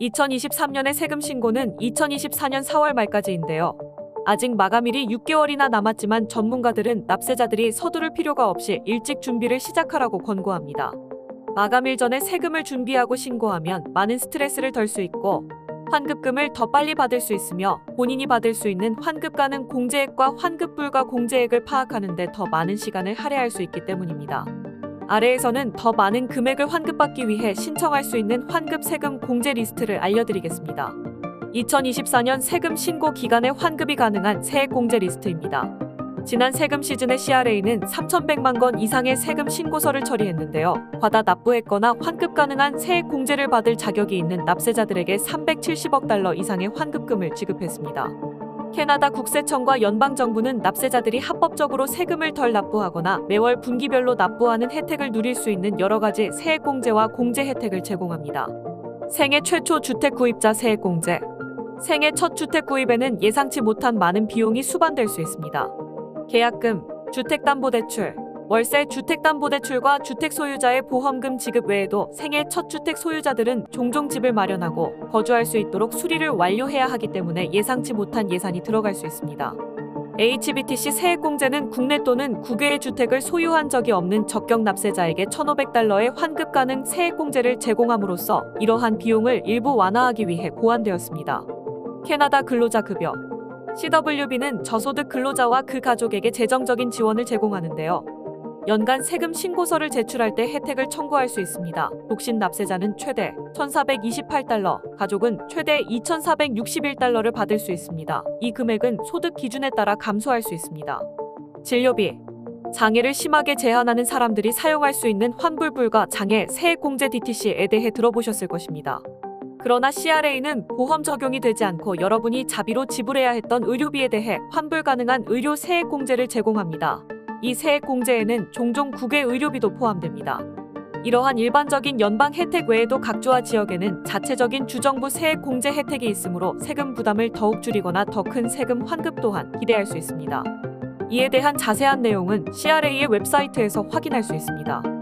2023년의 세금 신고는 2024년 4월 말까지인데요. 아직 마감일이 6개월이나 남았지만 전문가들은 납세자들이 서두를 필요가 없이 일찍 준비를 시작하라고 권고합니다. 마감일 전에 세금을 준비하고 신고하면 많은 스트레스를 덜 수 있고 환급금을 더 빨리 받을 수 있으며 본인이 받을 수 있는 환급 가능 공제액과 환급 불가 공제액을 파악하는 데 더 많은 시간을 할애할 수 있기 때문입니다. 아래에서는 더 많은 금액을 환급받기 위해 신청할 수 있는 환급 세금 공제 리스트를 알려드리겠습니다. 2024년 세금 신고 기간에 환급이 가능한 세액 공제 리스트입니다. 지난 세금 시즌의 CRA는 3,100만 건 이상의 세금 신고서를 처리했는데요. 과다 납부했거나 환급 가능한 세액 공제를 받을 자격이 있는 납세자들에게 370억 달러 이상의 환급금을 지급했습니다. 캐나다 국세청과 연방정부는 납세자들이 합법적으로 세금을 덜 납부하거나 매월 분기별로 납부하는 혜택을 누릴 수 있는 여러 가지 세액 공제와 공제 혜택을 제공합니다. 생애 최초 주택 구입자 세액 공제. 생애 첫 주택 구입에는 예상치 못한 많은 비용이 수반될 수 있습니다. 계약금, 주택담보대출, 월세 주택담보대출과 주택 소유자의 보험금 지급 외에도 생애 첫 주택 소유자들은 종종 집을 마련하고 거주할 수 있도록 수리를 완료해야 하기 때문에 예상치 못한 예산이 들어갈 수 있습니다. HBTC 세액공제는 국내 또는 국외의 주택을 소유한 적이 없는 적격 납세자에게 1,500달러의 환급 가능 세액공제를 제공함으로써 이러한 비용을 일부 완화하기 위해 고안되었습니다. 캐나다 근로자 급여 CWB는 저소득 근로자와 그 가족에게 재정적인 지원을 제공하는데요. 연간 세금 신고서를 제출할 때 혜택을 청구할 수 있습니다. 독신 납세자는 최대 1,428달러, 가족은 최대 2,461달러를 받을 수 있습니다. 이 금액은 소득 기준에 따라 감소할 수 있습니다. 진료비 장애를 심하게 제한하는 사람들이 사용할 수 있는 환불 불가 장애 세액 공제 DTC에 대해 들어보셨을 것입니다. 그러나 CRA는 보험 적용이 되지 않고 여러분이 자비로 지불해야 했던 의료비에 대해 환불 가능한 의료 세액 공제를 제공합니다. 이 세액 공제에는 종종 국외 의료비도 포함됩니다. 이러한 일반적인 연방 혜택 외에도 각 주와 지역에는 자체적인 주정부 세액 공제 혜택이 있으므로 세금 부담을 더욱 줄이거나 더 큰 세금 환급 또한 기대할 수 있습니다. 이에 대한 자세한 내용은 CRA의 웹사이트에서 확인할 수 있습니다.